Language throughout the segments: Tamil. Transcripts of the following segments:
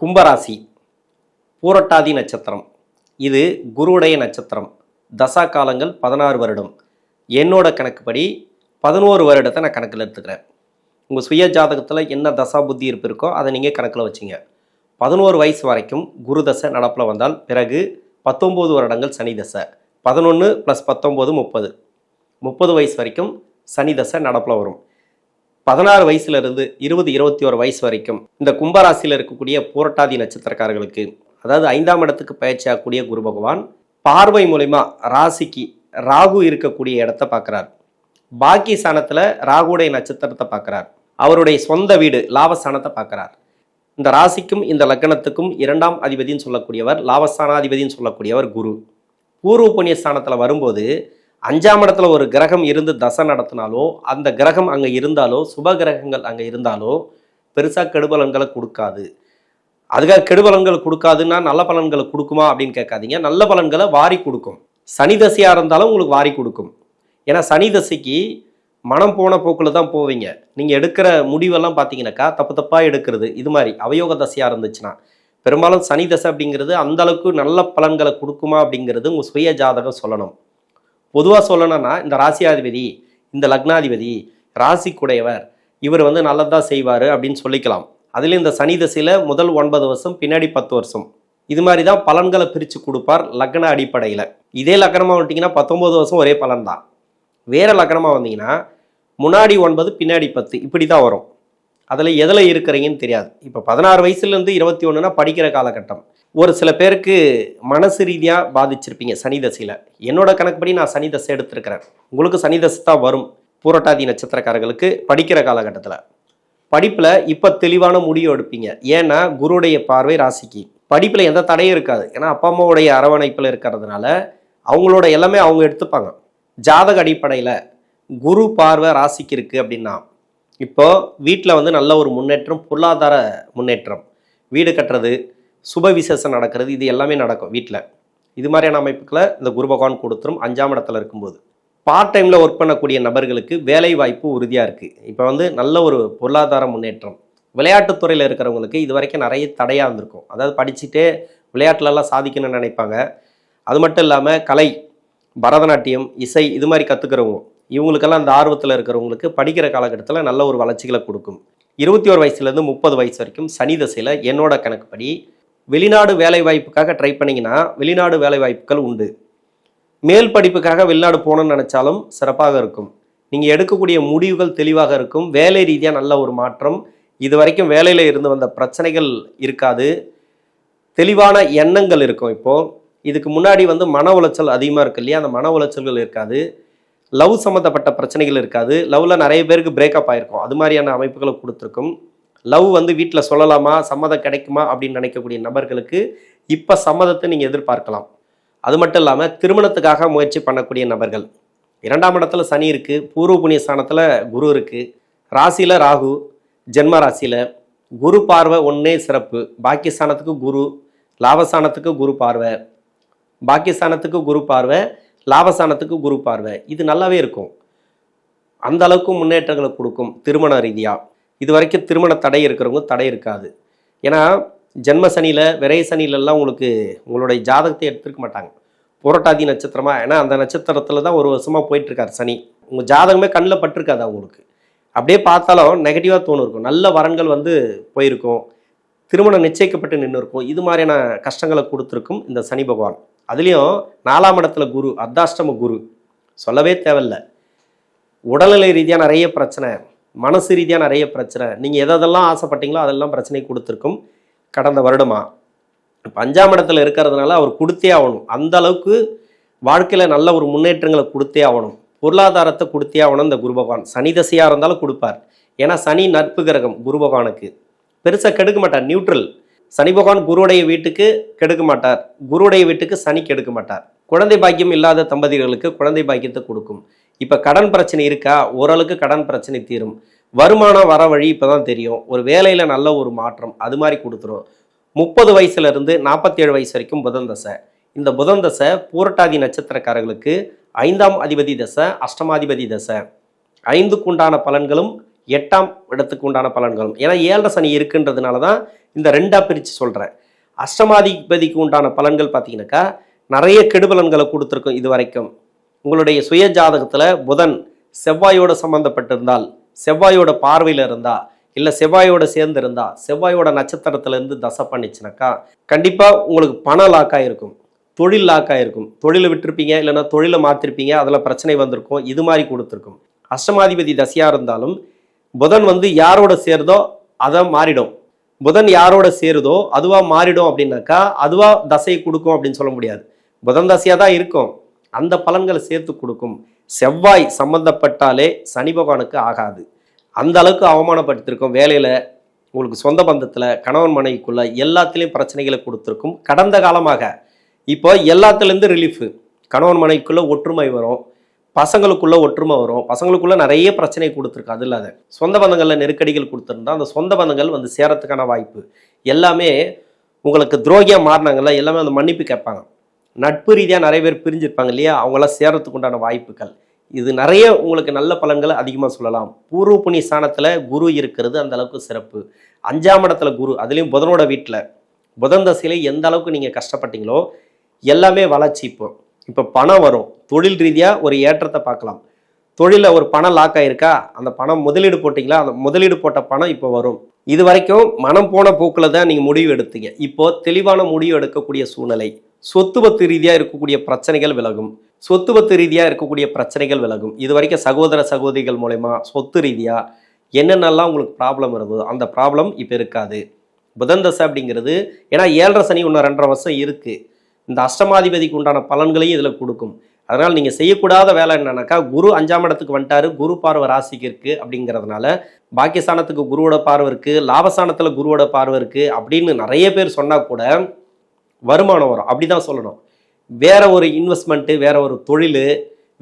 கும்பராசி பூரட்டாதி நட்சத்திரம். இது குருவுடைய நட்சத்திரம். தசா காலங்கள் பதினாறு வருடம். என்னோட கணக்குப்படி பதினோரு வருடத்தை நான் கணக்கில் எடுத்துக்கிறேன். உங்கள் சுய ஜாதகத்தில் என்ன தசா புத்தி இருப்பு இருக்கோ அதை நீங்கள் கணக்கில் வச்சுங்க. பதினோரு வயசு வரைக்கும் குரு தசை நடப்பில் வந்தால் பிறகு பத்தொம்போது வருடங்கள் சனி தசை. பதினொன்று ப்ளஸ் பத்தொம்போது முப்பது. முப்பது வயசு வரைக்கும் சனி தசை நடப்பில் வரும். பதினாறு வயசுல இருந்து இருபது இருபத்தி ஒரு வயசு வரைக்கும் இந்த கும்பராசியில் இருக்கக்கூடிய பூரட்டாதி நட்சத்திரக்காரர்களுக்கு அதாவது ஐந்தாம் இடத்துக்கு பயிற்சியாகக்கூடிய குரு பகவான் பார்வை மூலிமா ராசிக்கு ராகு இருக்கக்கூடிய இடத்த பார்க்குறார். பாக்கி சாணத்தில் ராகுடைய நட்சத்திரத்தை பார்க்குறார். அவருடைய சொந்த வீடு லாபஸ்தானத்தை பார்க்குறார். இந்த ராசிக்கும் இந்த லக்னத்துக்கும் இரண்டாம் அதிபதின்னு சொல்லக்கூடியவர் லாபஸ்தானாதிபதின்னு சொல்லக்கூடியவர் குரு. பூர்வ புண்ணிய ஸ்தானத்தில் வரும்போது அஞ்சாம் இடத்துல ஒரு கிரகம் இருந்து தசை நடத்தினாலோ அந்த கிரகம் அங்கே இருந்தாலோ சுப கிரகங்கள் அங்கே இருந்தாலோ பெருசாக கெடுபலன்களை கொடுக்காது. அதுக்காக கெடுபலன்கள் கொடுக்காதுன்னா நல்ல பலன்களை கொடுக்குமா அப்படின்னு கேட்காதீங்க. நல்ல பலன்களை வாரி கொடுக்கும். சனி தசையாக இருந்தாலும் உங்களுக்கு வாரி கொடுக்கும். ஏன்னா சனி தசைக்கு மனம் போன போக்கில் தான் போவீங்க. நீங்கள் எடுக்கிற முடிவெல்லாம் பார்த்தீங்கன்னாக்கா தப்பு தப்பாக எடுக்கிறது. இது மாதிரி அவயோக தசையாக இருந்துச்சுன்னா பெரும்பாலும் சனி தசை அப்படிங்கிறது அந்தளவுக்கு நல்ல பலன்களை கொடுக்குமா அப்படிங்கிறது உங்கள் சுய ஜாதகம் சொல்லணும். பொதுவாக சொல்லணும்னா இந்த ராசியாதிபதி இந்த லக்னாதிபதி ராசிக்குடையவர் இவர் வந்து நல்லதாக செய்வார் அப்படின்னு சொல்லிக்கலாம். அதில் இந்த சனி தசையில் முதல் ஒன்பது வருஷம் பின்னாடி பத்து வருஷம். இது மாதிரி தான் பலன்களை பிரித்து கொடுப்பார் லக்ன அடிப்படையில். இதே லக்னமாக வந்துட்டிங்கன்னா பத்தொம்போது வருஷம் ஒரே பலன் தான் வேறு லக்னமாக வந்தீங்கன்னா முன்னாடி ஒன்பது பின்னாடி பத்து இப்படி தான் வரும். அதில் எதில் இருக்கிறீங்கன்னு தெரியாது. இப்போ பதினாறு வயசுலேருந்து இருபத்தி ஒன்றுனா படிக்கிற காலகட்டம். ஒரு சில பேருக்கு மனசு ரீதியாக பாதிச்சிருப்பீங்க சனி தசையில். என்னோட கணக்குப்படி நான் சனி தசை எடுத்திருக்கிறேன். உங்களுக்கு சனி தசை தான் வரும் பூரட்டாதி நட்சத்திரக்காரர்களுக்கு படிக்கிற காலகட்டத்தில். படிப்பில் இப்போ தெளிவான முடிவு எடுப்பீங்க. ஏன்னா குருடைய பார்வை ராசிக்கு. படிப்பில் எந்த தடையும் இருக்காது. ஏன்னா அப்பா அம்மாவுடைய அரவணைப்பில் இருக்கிறதுனால அவங்களோட எல்லாமே அவங்க எடுத்துப்பாங்க. ஜாதக அடிப்படையில் குரு பார்வை ராசிக்கு இருக்குது அப்படின்னா இப்போ வீட்டில் வந்து நல்ல ஒரு முன்னேற்றம் பொருளாதார முன்னேற்றம். வீடு கட்டுறது சுப விசேஷம் நடக்கிறது இது எல்லாமே நடக்கும் வீட்டில் இது மாதிரியான அமைப்புகளை இந்த குரு பகவான் கொடுத்துரும் அஞ்சாம் இடத்துல இருக்கும்போது. பார்ட் டைமில் ஒர்க் பண்ணக்கூடிய நபர்களுக்கு வேலை வாய்ப்பு உறுதியாக இருக்குது இப்போ வந்து நல்ல ஒரு பொருளாதார முன்னேற்றம். விளையாட்டுத் துறையில் இருக்கிறவங்களுக்கு இது வரைக்கும் நிறைய தடையாக இருந்திருக்கும். அதாவது படிச்சுட்டே விளையாட்டுலலாம் சாதிக்கணும்னு நினைப்பாங்க. அது மட்டும் இல்லாமல் கலை பரதநாட்டியம் இசை இது மாதிரி கற்றுக்கிறவங்க இவங்களுக்கெல்லாம் அந்த ஆர்வத்தில் இருக்கிறவங்களுக்கு படிக்கிற காலகட்டத்தில் நல்ல ஒரு வளர்ச்சிகளை கொடுக்கும். இருபத்தி ஒரு வயசுலேருந்து முப்பது வயசு வரைக்கும் சனி தசையில் என்னோட கணக்குப்படி வெளிநாடு வேலை வாய்ப்புக்காக ட்ரை பண்ணிங்கன்னா வெளிநாடு வேலை வாய்ப்புகள் உண்டு. மேல் படிப்புக்காக வெளிநாடு போகணும்னு நினச்சாலும் சிறப்பாக இருக்கும். நீங்கள் எடுக்கக்கூடிய முடிவுகள் தெளிவாக இருக்கும். வேலை ரீதியாக நல்ல ஒரு மாற்றம். இது வரைக்கும் வேலையில் இருந்து வந்த பிரச்சனைகள் இருக்காது. தெளிவான எண்ணங்கள் இருக்கும் இப்போது இதுக்கு முன்னாடி வந்து மன உளைச்சல் அதிகமாக இருக்கு இல்லையா? அந்த மன உளைச்சல்கள் இருக்காது. லவ் சம்மந்தப்பட்ட பிரச்சனைகள் இருக்காது. லவ்வில் நிறைய பேருக்கு பிரேக்கப் ஆகிருக்கும் அது மாதிரியான அமைப்புகளை கொடுத்துருக்கும். லவ் வந்து வீட்டில் சொல்லலாமா? சம்மதம் கிடைக்குமா? அப்படின்னு நினைக்கக்கூடிய நபர்களுக்கு இப்போ சம்மதத்தை நீங்கள் எதிர்பார்க்கலாம். அது மட்டும் இல்லாமல் திருமணத்துக்காக முயற்சி பண்ணக்கூடிய நபர்கள். இரண்டாம் இடத்துல சனி இருக்குது பூர்வ புண்ணிய ஸ்தானத்தில் குரு இருக்குது ராசியில் ராகு ஜென்ம ராசியில் குரு பார்வை ஒன்றே சிறப்பு. பாக்கியஸ்தானத்துக்கு குரு லாபஸ்தானத்துக்கு குரு பார்வை. பாக்கியஸ்தானத்துக்கு குரு பார்வை லாபஸ்தானத்துக்கு குரு பார்வை. இது நல்லாவே இருக்கும். அந்த அளவுக்கு முன்னேற்றங்களை கொடுக்கும் திருமண ரீதியாக இது வரைக்கும் திருமண தடை இருக்கிறவங்க தடை இருக்காது. ஏன்னா ஜென்ம சனியில் விரை சனியிலெல்லாம் உங்களுக்கு உங்களுடைய ஜாதகத்தை எடுத்துருக்க மாட்டாங்க. புரட்டாதி நட்சத்திரமா ஏன்னா அந்த நட்சத்திரத்தில் தான் ஒரு வருஷமாக போயிட்டுருக்கார் சனி. உங்கள் ஜாதகமே கண்ணில் பட்டிருக்காது அவங்களுக்கு. அப்படியே பார்த்தாலும் நெகட்டிவாக தோணும் இருக்கும் நல்ல வரன்கள் வந்து போயிருக்கும். திருமணம் நிச்சயிக்கப்பட்டு நின்று இருக்கும் இது மாதிரியான கஷ்டங்களை கொடுத்துருக்கும் இந்த சனி பகவான். அதுலேயும் நாலாம் இடத்துல குரு அர்த்தாஷ்டம குரு. சொல்லவே தேவையில்ல. உடல்நிலை ரீதியாக நிறைய பிரச்சனை. மனசு ரீதியாக நிறைய பிரச்சனை. நீங்கள் எதெல்லாம் ஆசைப்பட்டீங்களோ அதெல்லாம் பிரச்சனை கொடுத்துருக்கும். கடந்த வருடமா. இப்போ இடத்துல இருக்கிறதுனால அவர் கொடுத்தே ஆகணும். அந்த அளவுக்கு வாழ்க்கையில் நல்ல ஒரு முன்னேற்றங்களை கொடுத்தே ஆகணும். பொருளாதாரத்தை கொடுத்தே ஆகணும் இந்த குரு பகவான். சனி தசையாக இருந்தாலும் கொடுப்பார். ஏன்னா சனி நட்பு கிரகம் குரு பகவானுக்கு. பெருசாக கெடுக்க மாட்டார். நியூட்ரல். சனி பகவான் குருவுடைய வீட்டுக்கு கெடுக்க மாட்டார். குருவுடைய வீட்டுக்கு சனி கெடுக்க மாட்டார். குழந்தை பாக்கியம் இல்லாத தம்பதிகளுக்கு குழந்தை பாக்கியத்தை கொடுக்கும். இப்போ கடன் பிரச்சனை இருக்கா? ஓரளவுக்கு கடன் பிரச்சனை தீரும். வருமானம் வர வழி இப்போ தான் தெரியும். ஒரு வேலையில் நல்ல ஒரு மாற்றம் அது மாதிரி கொடுத்துரும். முப்பது வயசுலேருந்து நாற்பத்தேழு நாற்பத்தி ஏழு வயசு வரைக்கும் புதன் தசை. இந்த புதன் தசை பூரட்டாதி நட்சத்திரக்காரர்களுக்கு ஐந்தாம் அதிபதி தசை அஷ்டமாதிபதி தசை. ஐந்துக்குண்டான பலன்களும் எட்டாம் இடத்துக்கு உண்டான பலன்களும். ஏன்னா ஏழரை சனி இருக்குன்றதுனால தான் இந்த ரெண்டாக பிரித்து சொல்கிறேன் அஷ்டமாதிபதிக்கு உண்டான பலன்கள் பார்த்தீங்கன்னாக்கா நிறைய கெடுபலன்களை கொடுத்துருக்கும் இது வரைக்கும். உங்களுடைய சுய ஜாதகத்தில் புதன் செவ்வாயோட சம்மந்தப்பட்டிருந்தால் செவ்வாயோட பார்வையில் இருந்தா இல்லை செவ்வாயோட சேர்ந்து இருந்தா செவ்வாயோட நட்சத்திரத்துல இருந்து தசை பண்ணிச்சுனாக்கா கண்டிப்பாக உங்களுக்கு பணம் லாக்காக இருக்கும் தொழில் லாக்காக இருக்கும் தொழிலை விட்டுருப்பீங்க இல்லைன்னா தொழிலை மாற்றிருப்பீங்க அதில் பிரச்சனை வந்திருக்கும் இது மாதிரி கொடுத்துருக்கும். அஷ்டமாதிபதி தசையாக இருந்தாலும் புதன் வந்து யாரோட சேருதோ அதை மாறிடும். புதன் யாரோட சேருதோ அதுவா மாறிடும் அப்படின்னாக்கா அதுவா தசையை கொடுக்கும் அப்படின்னு சொல்ல முடியாது. புதன் தசையாக தான் இருக்கும். அந்த பலன்களை சேர்த்து கொடுக்கும். செவ்வாய் சம்பந்தப்பட்டாலே சனி பகவானுக்கு ஆகாது. அந்த அளவுக்கு அவமானப்படுத்திருக்கும் வேலையில் உங்களுக்கு சொந்த பந்தத்தில் கணவன் மனைவிக்குள்ள எல்லாத்துலேயும் பிரச்சனைகளை கொடுத்துருக்கும். கடந்த காலமாக இப்போ எல்லாத்துலேருந்து ரிலீஃபு கணவன் மனைவிக்குள்ளே ஒற்றுமை வரும். பசங்களுக்குள்ளே ஒற்றுமை வரும். பசங்களுக்குள்ள நிறைய பிரச்சனை கொடுத்துருக்கு. அது இல்லாத சொந்த பந்தங்களில் நெருக்கடிகள் கொடுத்துருந்தா அந்த சொந்த பந்தங்கள் வந்து சேரத்துக்கான வாய்ப்பு. எல்லாமே உங்களுக்கு துரோகியாக மாறினாங்கல்ல எல்லாமே அந்த மன்னிப்பு கேட்பாங்க. நட்பு ரீதியாக நிறைய பேர் பிரிஞ்சிருப்பாங்க இல்லையா? அவங்களாம் சேரத்துக்கு உண்டான வாய்ப்புகள். இது நிறைய உங்களுக்கு நல்ல பலன்களை அதிகமாக சொல்லலாம். பூர்வ புண்ணிய ஸ்தானத்தில் குரு இருக்கிறது அந்த அளவுக்கு சிறப்பு. அஞ்சாம் இடத்துல குரு அதுலேயும் புதனோட வீட்டில் புதன் தசையில் எந்த அளவுக்கு நீங்கள் கஷ்டப்பட்டீங்களோ எல்லாமே வளர்ச்சி இப்போ. இப்போ பணம் வரும். தொழில் ரீதியாக ஒரு ஏற்றத்தை பார்க்கலாம். தொழிலில் ஒரு பணம் லாக் ஆகிருக்கா அந்த பணம் முதலீடு போட்டிங்களா? அந்த முதலீடு போட்ட பணம் இப்போ வரும். இது வரைக்கும் மனம் போன போக்கில் தான் நீங்கள் முடிவு எடுத்தீங்க. இப்போது தெளிவான முடிவு எடுக்கக்கூடிய சூழ்நிலை. சொத்து பத்து ரீதியாக இருக்கக்கூடிய பிரச்சனைகள் விலகும். சொத்து பத்து ரீதியாக இருக்கக்கூடிய பிரச்சனைகள் விலகும். இது வரைக்கும் சகோதர சகோதரிகள் மூலயமா சொத்து ரீதியாக என்னென்னலாம் உங்களுக்கு ப்ராப்ளம் இருந்ததோ அந்த ப்ராப்ளம் இப்போ இருக்காது. புதன் தசை அப்படிங்கிறது ஏன்னா ஏழரை சனி ஒன்று ரெண்டரை வருஷம் இருக்குது இந்த அஷ்டமாதிபதிக்கு உண்டான பலன்களையும் இதில் கொடுக்கும். அதனால் நீங்கள் செய்யக்கூடாத வேலை என்னன்னாக்கா குரு அஞ்சாம் இடத்துக்கு வந்துட்டாரு குரு பார்வை ராசிக்கு இருக்கு அப்படிங்கிறதுனால பாக்கியஸ்தானத்துக்கு குருவோட பார்வை இருக்குது லாபஸ்தானத்தில் குருவோட பார்வை இருக்குது அப்படின்னு நிறைய பேர் சொன்னால் கூட வருமானம் வரும். அப்படி தான் சொல்லணும். வேற ஒரு இன்வெஸ்ட்மெண்ட்டு வேற ஒரு தொழில்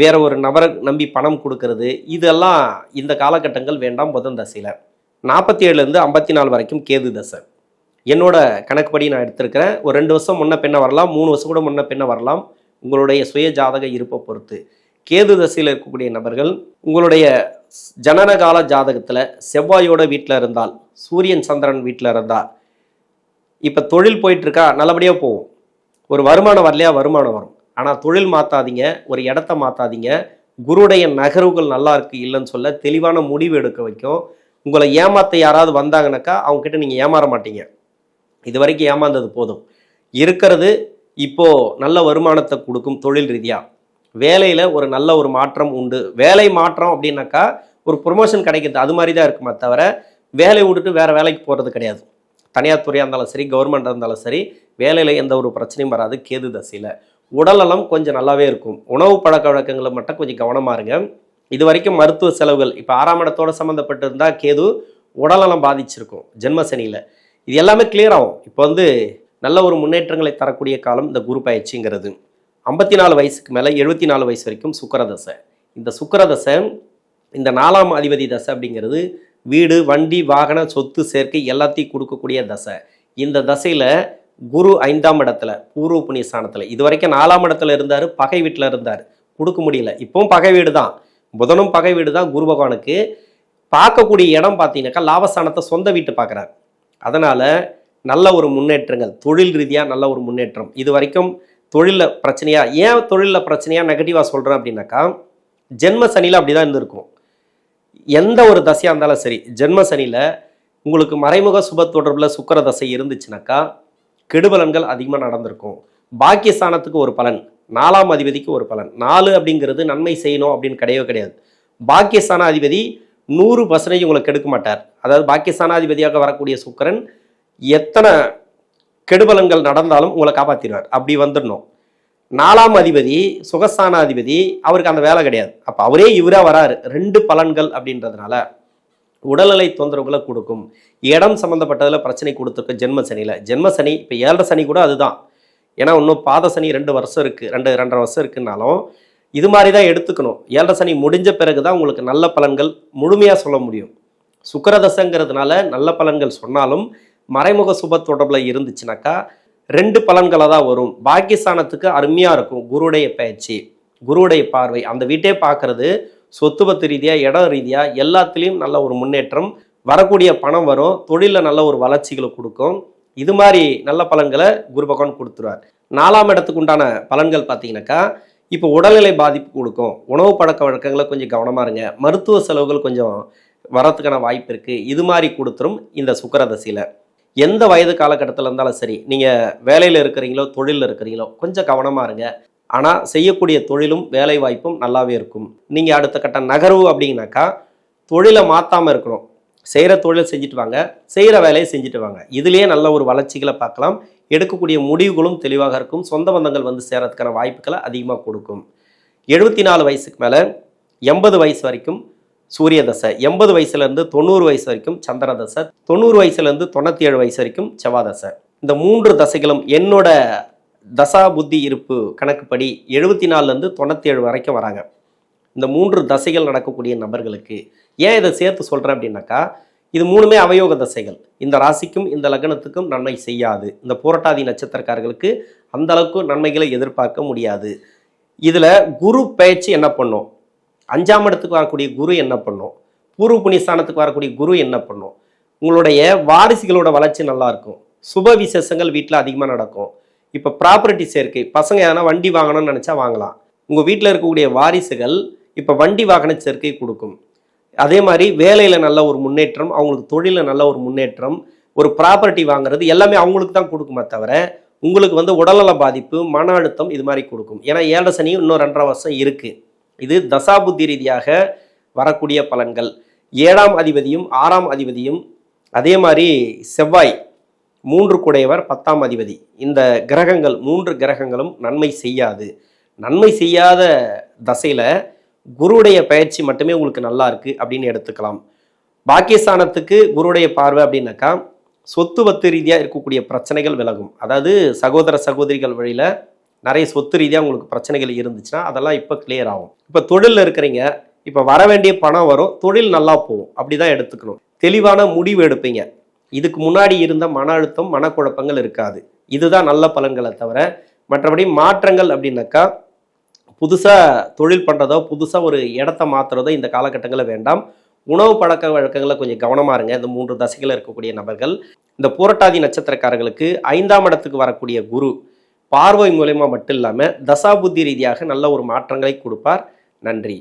வேற ஒரு நபரை நம்பி பணம் கொடுக்கறது இதெல்லாம் இந்த காலகட்டங்கள் வேண்டாம் புதன் தசையில். நாற்பத்தி ஏழுலேருந்து ஐம்பத்தி நாலு வரைக்கும் கேது தசை. என்னோட கணக்குப்படி நான் எடுத்திருக்கிறேன். ஒரு ரெண்டு வருஷம் முன்ன பின்ன வரலாம் மூணு வருஷம் கூட முன்ன பின்ன வரலாம். உங்களுடைய சுய ஜாதக இருப்பை பொறுத்து. கேது தசையில் இருக்கக்கூடிய நபர்கள் உங்களுடைய ஜனனகால ஜாதகத்தில் செவ்வாயோட வீட்டில் இருந்தால் சூரியன் சந்திரன் வீட்டில் இருந்தால் இப்போ தொழில் போயிட்டுருக்கா நல்லபடியாக போகும். ஒரு வருமானம் வரலையா? வருமானம் வரும். ஆனால் தொழில் மாற்றாதீங்க ஒரு இடத்த மாற்றாதீங்க குருடைய நகர்வுகள் நல்லா இருக்கு இல்லைன்னு சொல்ல தெளிவான முடிவு எடுக்க வைக்கும். உங்களை ஏமாற்ற யாராவது வந்தாங்கனாக்கா அவங்க கிட்ட நீங்கள் ஏமாற மாட்டீங்க. இது வரைக்கும் ஏமாந்தது போதும். இருக்கிறது இப்போது நல்ல வருமானத்தை கொடுக்கும் தொழில் ரீதியாக வேலையில் ஒரு நல்ல ஒரு மாற்றம் உண்டு. வேலை மாற்றம் அப்படின்னாக்கா ஒரு ப்ரொமோஷன் கிடைக்கிறது அது மாதிரி தான் இருக்குமே தவிர வேலையை விட்டுட்டு வேறு வேலைக்கு போகிறது கிடையாது. தனியார் துறையாக இருந்தாலும் சரி கவர்மெண்ட்டாக இருந்தாலும் சரி வேலையில் எந்த ஒரு பிரச்சனையும் வராது கேது தசையில். உடல்நலம் கொஞ்சம் நல்லாவே இருக்கும். உணவு பழக்க வழக்கங்களை மட்டும் கொஞ்சம் கவனமாக இருங்க. இது வரைக்கும் மருத்துவ செலவுகள் இப்போ ஆறாம் இடத்தோடு சம்மந்தப்பட்டு இருந்தால் கேது உடல்நலம் பாதிச்சிருக்கும் ஜென்ம சனியில் இது எல்லாமே கிளியர் ஆகும். இப்போ வந்து நல்ல ஒரு முன்னேற்றங்களை தரக்கூடிய காலம் இந்த குரு பயிற்சிங்கிறது. ஐம்பத்தி நாலு வயசுக்கு மேலே எழுபத்தி நாலு வயசு வரைக்கும் சுக்கரதசை. இந்த சுக்கரதசை இந்த நாலாம் அதிபதி தசை அப்படிங்கிறது வீடு வண்டி வாகன சொத்து சேர்க்கை எல்லாத்தையும் கொடுக்கக்கூடிய தசை. இந்த தசையில் குரு ஐந்தாம் இடத்துல பூர்வ புண்ணிய ஸ்தானத்தில் இது வரைக்கும் நாலாம் இடத்துல இருந்தார் பகை வீட்டில் இருந்தார். கொடுக்க முடியல. இப்பவும் பகை வீடு தான் புதனும் பகை வீடு தான் குரு பகவானுக்கு பார்க்கக்கூடிய இடம் பார்த்தீங்கன்னாக்கா லாபஸ்தானத்தை சொந்த வீட்டு பார்க்குறார். அதனால் நல்ல ஒரு முன்னேற்றங்கள் தொழில் ரீதியாக நல்ல ஒரு முன்னேற்றம். இது வரைக்கும் தொழிலில் பிரச்சனையாக ஏன் தொழிலில் பிரச்சனையாக நெகட்டிவாக சொல்கிறேன் அப்படின்னாக்கா ஜென்ம சனியில் அப்படி தான் இருந்திருக்கும். எந்த ஒரு தசையாக இருந்தாலும் சரி ஜென்ம சனியில் உங்களுக்கு மறைமுக சுப தொடர்பில் சுக்கர தசை இருந்துச்சுனாக்கா கெடுபலன்கள் அதிகமாக நடந்திருக்கும். பாக்கியஸ்தானத்துக்கு ஒரு பலன் நாலாம் அதிபதிக்கு ஒரு பலன். நாலு அப்படிங்கிறது நன்மை செய்யணும் அப்படின்னு கிடையவே கிடையாது. பாக்கியஸ்தான அதிபதி நூறு பர்சன்டேஜ் உங்களுக்கு கெடுக்க மாட்டார். அதாவது பாக்கியஸ்தானாதிபதியாக வரக்கூடிய சுக்கரன் எத்தனை கெடுபலன்கள் நடந்தாலும் உங்களை காப்பாற்றிடுவார் அப்படி வந்துடணும். நாலாம் அதிபதி சுகஸ்தானாதிபதி அவருக்கு அந்த வேலை கிடையாது. அப்போ அவரே இவராக வராரு. ரெண்டு பலன்கள் அப்படின்றதுனால உடல்நிலை தொந்தரவுகளை கொடுக்கும். இடம் சம்மந்தப்பட்டதில் பிரச்சனை கொடுத்துருக்கு ஜென்ம சனியில். ஜென்ம சனி இப்போ ஏழரை சனி கூட அதுதான். ஏன்னா இன்னும் பாத சனி ரெண்டு வருஷம் இருக்குது ரெண்டு ரெண்டரை வருஷம் இருக்குன்னாலும் இது மாதிரி தான் எடுத்துக்கணும். ஏழரை சனி முடிஞ்ச பிறகு தான் உங்களுக்கு நல்ல பலன்கள் முழுமையாக சொல்ல முடியும். சுக்கரதசங்கிறதுனால நல்ல பலன்கள் சொன்னாலும் மறைமுக சுப தொடர்பில் இருந்துச்சுனாக்கா ரெண்டு பலன்களை தான் வரும். பாக்கியஸ்தானத்துக்கு அருமையாக இருக்கும். குருடைய பயிற்சி குருடைய பார்வை. அந்த வீட்டே பார்க்கறது சொத்துபத்து ரீதியாக இடம் ரீதியாக எல்லாத்துலேயும் நல்ல ஒரு முன்னேற்றம் வரக்கூடிய பணம் வரும். தொழிலில் நல்ல ஒரு வளர்ச்சிகளை கொடுக்கும். இது மாதிரி நல்ல பலன்களை குரு பகவான் கொடுத்துருவார். நாலாம் இடத்துக்கு உண்டான பலன்கள் பார்த்தீங்கன்னாக்கா இப்போ உடல்நிலை பாதிப்பு கொடுக்கும். உணவு பழக்க வழக்கங்களை கொஞ்சம் கவனமாக இருங்க. மருத்துவ செலவுகள் கொஞ்சம் வரத்துக்கான வாய்ப்பு இருக்குது இது மாதிரி கொடுத்துரும் இந்த சுக்கரதசையில். எந்த வயது காலகட்டத்தில் இருந்தாலும் சரி நீங்கள் வேலையில் இருக்கிறீங்களோ தொழிலில் இருக்கிறீங்களோ கொஞ்சம் கவனமாக இருங்க. ஆனால் செய்யக்கூடிய தொழிலும் வேலை வாய்ப்பும் நல்லாவே இருக்கும். நீங்கள் அடுத்த கட்ட நகர்வு அப்படின்னாக்கா தொழிலை மாற்றாமல் இருக்கணும். செய்கிற தொழில் செஞ்சுட்டு வாங்க செய்கிற வேலையை செஞ்சுட்டு வாங்க. இதுலேயே நல்ல ஒரு வளர்ச்சிகளை பார்க்கலாம். எடுக்கக்கூடிய முடிவுகளும் தெளிவாக இருக்கும். சொந்த பந்தங்கள் வந்து சேரத்துக்கான வாய்ப்புகளை அதிகமாக கொடுக்கும். எழுபத்தி நாலு வயசுக்கு மேலே எண்பது வயசு வரைக்கும் சூரிய தசை எண்பது வயசுலேருந்து தொண்ணூறு வயசு வரைக்கும் சந்திர தசை தொண்ணூறு வயசுலேருந்து தொண்ணூற்றி ஏழு வயசு வரைக்கும் செவ்வாய் தசை இந்த மூன்று தசைகளும் என்னோட தசா புத்தி இருப்பு கணக்குப்படி எழுபத்தி நாலுலேருந்து தொண்ணூற்றி ஏழு வரைக்கும் வராங்க. இந்த மூன்று தசைகள் நடக்கக்கூடிய நபர்களுக்கு ஏன் இதை சேர்த்து சொல்கிறேன் அப்படின்னாக்கா இது மூணுமே அவயோக தசைகள். இந்த ராசிக்கும் இந்த லக்னத்துக்கும் நன்மை செய்யாது. இந்த போராட்டாதி நட்சத்திரக்காரர்களுக்கு அந்த அளவுக்கு நன்மைகளை எதிர்பார்க்க முடியாது. இதில் குரு பயிற்சி என்ன பண்ணும்? அஞ்சாம் இடத்துக்கு வரக்கூடிய குரு என்ன பண்ணும்? பூர்வ புண்ணியஸ்தானத்துக்கு வரக்கூடிய குரு என்ன பண்ணும்? உங்களுடைய வாரிசுகளோட வளர்ச்சி நல்லா இருக்கும். சுப விசேஷங்கள் வீட்டில் அதிகமாக நடக்கும். இப்போ ப்ராப்பர்ட்டி சேர்க்கை பசங்க எதனா வண்டி வாங்கணும்னு நினச்சா வாங்கலாம். உங்கள் வீட்டில் இருக்கக்கூடிய வாரிசுகள் இப்போ வண்டி வாகன சேர்க்கை கொடுக்கும். அதே மாதிரி வேலையில் நல்ல ஒரு முன்னேற்றம் அவங்களுக்கு தொழிலில் நல்ல ஒரு முன்னேற்றம் ஒரு ப்ராப்பர்ட்டி வாங்குறது எல்லாமே அவங்களுக்கு தான் கொடுக்குமே தவிர உங்களுக்கு வந்து உடல்நல பாதிப்பு மன அழுத்தம் இது மாதிரி கொடுக்கும். ஏன்னா ஏழரை சனியும் இன்னும் ரெண்டரை வருஷம் இருக்குது இது தசாபுத்தி ரீதியாக வரக்கூடிய பலன்கள். ஏழாம் அதிபதியும் ஆறாம் அதிபதியும் அதே மாதிரி செவ்வாய் மூன்று குடையவர் பத்தாம் அதிபதி. இந்த கிரகங்கள் மூன்று கிரகங்களும் நன்மை செய்யாது. நன்மை செய்யாத தசையில் குருடைய பயிற்சி மட்டுமே உங்களுக்கு நல்லா இருக்கு அப்படின்னு எடுத்துக்கலாம். பாக்கியஸ்தானத்துக்கு குருடைய பார்வை அப்படின்னாக்கா சொத்து வத்து ரீதியாக இருக்கக்கூடிய பிரச்சனைகள் விலகும். அதாவது சகோதர சகோதரிகள் வழியில் நிறைய சொத்து ரீதியாக உங்களுக்கு பிரச்சனைகள் இருந்துச்சுன்னா அதெல்லாம் இப்போ கிளியர் ஆகும். இப்போ தொழிலில் இருக்கிறீங்க இப்போ வர வேண்டிய பணம் வரும் தொழில் நல்லா போகும். அப்படி தான் எடுத்துக்கணும். தெளிவான முடிவு எடுப்பீங்க. இதுக்கு முன்னாடி இருந்த மன அழுத்தம் மனக்குழப்பங்கள் இருக்காது. இதுதான் நல்ல பலன்களை தவிர மற்றபடி மாற்றங்கள் அப்படின்னாக்கா புதுசாக தொழில் பண்ணுறதோ புதுசாக ஒரு இடத்த மாற்றுறதோ இந்த காலகட்டங்களில் வேண்டாம். உணவு பழக்க வழக்கங்களை கொஞ்சம் கவனமாக இருங்க. இந்த மூன்று தசைகளில் இருக்கக்கூடிய நபர்கள். இந்த போராட்டாதி நட்சத்திரக்காரர்களுக்கு ஐந்தாம் இடத்துக்கு வரக்கூடிய குரு பார்வை மூலயமா மட்டும் இல்லாமல் தசாபுத்தி ரீதியாக நல்ல ஒரு மாற்றங்களை கொடுப்பார். நன்றி.